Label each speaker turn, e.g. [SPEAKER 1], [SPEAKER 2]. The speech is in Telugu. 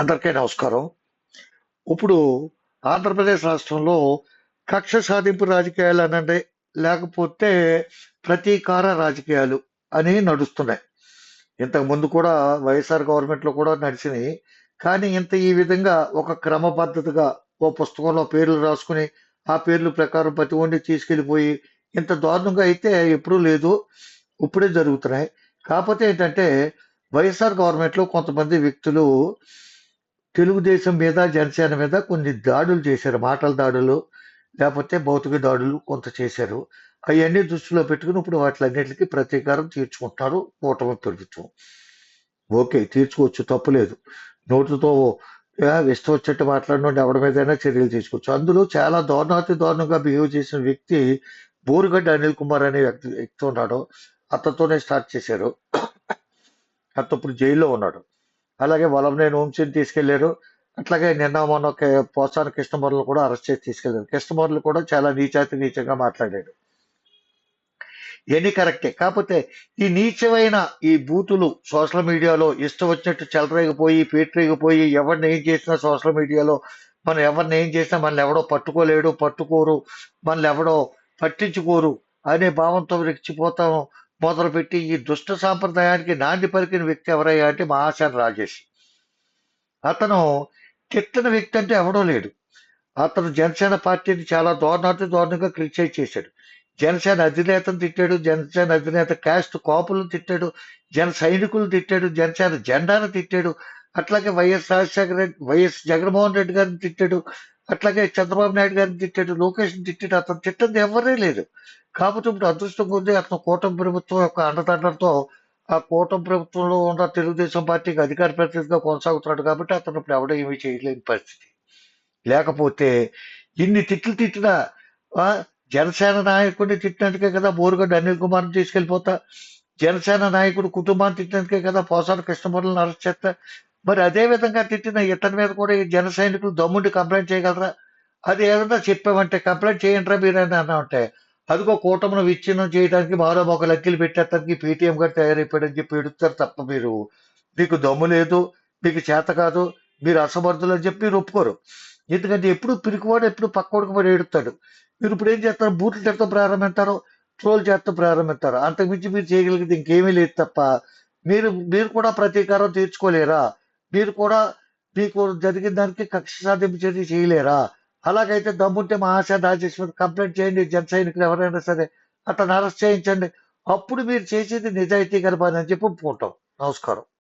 [SPEAKER 1] అందరికీ నమస్కారం. ఇప్పుడు ఆంధ్రప్రదేశ్ రాష్ట్రంలో కక్ష సాధింపు రాజకీయాలు అనండి లేకపోతే ప్రతీకార రాజకీయాలు అని నడుస్తున్నాయి. ఇంతకు ముందు కూడా వైఎస్ఆర్ గవర్నమెంట్లో కూడా నడిచినాయి. కానీ ఇంత ఈ విధంగా ఒక క్రమ పద్ధతిగా ఓ పుస్తకంలో పేర్లు రాసుకుని ఆ పేర్లు ప్రకారం ప్రతి ఒండి తీసుకెళ్ళిపోయి ఇంత దారుణంగా అయితే ఎప్పుడూ లేదు. ఇప్పుడే జరుగుతున్నాయి. కాకపోతే ఏంటంటే వైఎస్ఆర్ గవర్నమెంట్లో కొంతమంది వ్యక్తులు తెలుగుదేశం మీద జనసేన మీద కొన్ని దాడులు చేశారు. మాటల దాడులు లేకపోతే భౌతిక దాడులు కొంత చేశారు. అవన్నీ దృష్టిలో పెట్టుకుని ఇప్పుడు వాటిలన్నిటికీ ప్రతీకారం తీర్చుకుంటున్నారు కూటమి ప్రభుత్వం. ఓకే తీర్చుకోవచ్చు తప్పులేదు. నోటితో ఆ, ఇష్టం వచ్చినట్టు మాట్లాడిన ఎవరి మీదైనా చర్యలు తీసుకోవచ్చు. అందులో చాలా దారుణాతి దారుణంగా బిహేవ్ చేసిన వ్యక్తి బోరుగడ్డ అనిల్ కుమార్ అనే వ్యక్తి వ్యక్తి ఉన్నాడు. అతనితోనే స్టార్ట్ చేశారు. అతను ఇప్పుడు జైల్లో ఉన్నాడు. అలాగే వలంనేని వంశీని తీసుకెళ్ళారు అట్లాగే నిన్న మొన్న పోసాన కృష్ణమూర్లు కూడా అరెస్ట్ చేసి తీసుకెళ్ళారు కృష్ణమూర్లు కూడా చాలా నీచాతి నీచంగా మాట్లాడాడు ఇవన్నీ కరెక్టే. కాకపోతే ఈ నీచమైన ఈ బూతులు సోషల్ మీడియాలో ఇష్టం వచ్చినట్టు చెలరేగిపోయి పేటరేగిపోయి ఎవరిని ఏం చేసినా సోషల్ మీడియాలో మనం ఎవరిని ఏం చేసినా మనల్ని ఎవడో పట్టుకోలేడు పట్టుకోరు మనల్ని ఎవడో పట్టించుకోరు అనే భావంతో రెచ్చిపోతాం. మొదలుపెట్టి ఈ దుష్ట సాంప్రదాయానికి నాంది పలికిన వ్యక్తి ఎవరయ్యా అంటే మహాశాన్ రాజేష్. అతను తిట్టిన వ్యక్తి అంటే ఎవడో లేడు. అతను జనసేన పార్టీని చాలా దారుణాతి దారుణంగా క్రిటిసైజ్ చేశాడు. జనసేన అధినేతను తిట్టాడు జనసేన అధినేత క్యాస్ట్ కాపులను తిట్టాడు జన సైనికులు తిట్టాడు జనసేన జెండాను తిట్టాడు అట్లాగే వైఎస్ రాజశేఖర రెడ్డి వైఎస్ జగన్మోహన్ రెడ్డి గారిని తిట్టాడు. అట్లాగే చంద్రబాబు నాయుడు గారిని తిట్టాడు లోకేష్ తిట్టాడు అతను తిట్టింది ఎవరే లేదు. కాకపోతే ఇప్పుడు అదృష్టం ఉంది అతను కూటమి ప్రభుత్వం యొక్క అండదండలతో ఆ కూటమి ప్రభుత్వంలో ఉన్న తెలుగుదేశం పార్టీకి అధికార ప్రతినిధిగా కొనసాగుతున్నాడు కాబట్టి అతను ఇప్పుడు ఎవడో ఏమీ చేయలేని పరిస్థితి. లేకపోతే ఇన్ని తిట్లు తిట్టినా జనసేన నాయకుడిని తిట్టినందుకే కదా బోరుగడ్డ అనిల్ కుమార్ని తీసుకెళ్ళిపోతా జనసేన నాయకుడు కుటుంబాన్ని తిట్టినందుకే కదా పోసాన కృష్ణమూర్లను అరెస్ట్ చేస్తా మరి అదే విధంగా తిట్టిన ఇతని మీద కూడా ఈ జన సైనికులు దమ్ముండి కంప్లైంట్ చేయగలరా? అది ఏదన్నా చెప్పామంటే కంప్లైంట్ చేయండిరా మీరు అన్నా అన్నామంటే అదిగో కూటమిని విచ్ఛిన్నం చేయడానికి మరో ఒక లెక్కలు పెట్టేస్తానికి పేటీఎం గారు తయారైపోయాడని చెప్పి ఎడుస్తారు తప్ప మీరు. మీకు దమ్ము లేదు మీకు చేత కాదు మీరు అసమర్థులు అని చెప్పి మీరు ఒప్పుకోరు. ఎందుకంటే ఎప్పుడు పిరికివాడు ఎప్పుడు పక్కోడికి వాడు ఏడుతాడు మీరు ఇప్పుడు ఏం చేస్తారు? బూట్లు తిడతాం ప్రారంభిస్తారు ట్రోల్ చేస్తూ ప్రారంభిస్తారు అంతకుమించి మీరు చేయగలిగితే ఇంకేమీ లేదు తప్ప మీరు మీరు కూడా ప్రతీకారం తీర్చుకోలేరా? మీరు కూడా మీకు జరిగిన దానికి కక్ష సాధింపు చర్య చేయలేరా? అలాగైతే దమ్ముంటే మహాశయ రాజేష్ మీద కంప్లైంట్ చేయండి జన సైనికులు ఎవరైనా సరే అతను అరెస్ట్ చేయించండి. అప్పుడు మీరు చేసేది నిజాయితీ గర్భాన్ని అని చెప్పి పోవటం నమస్కారం.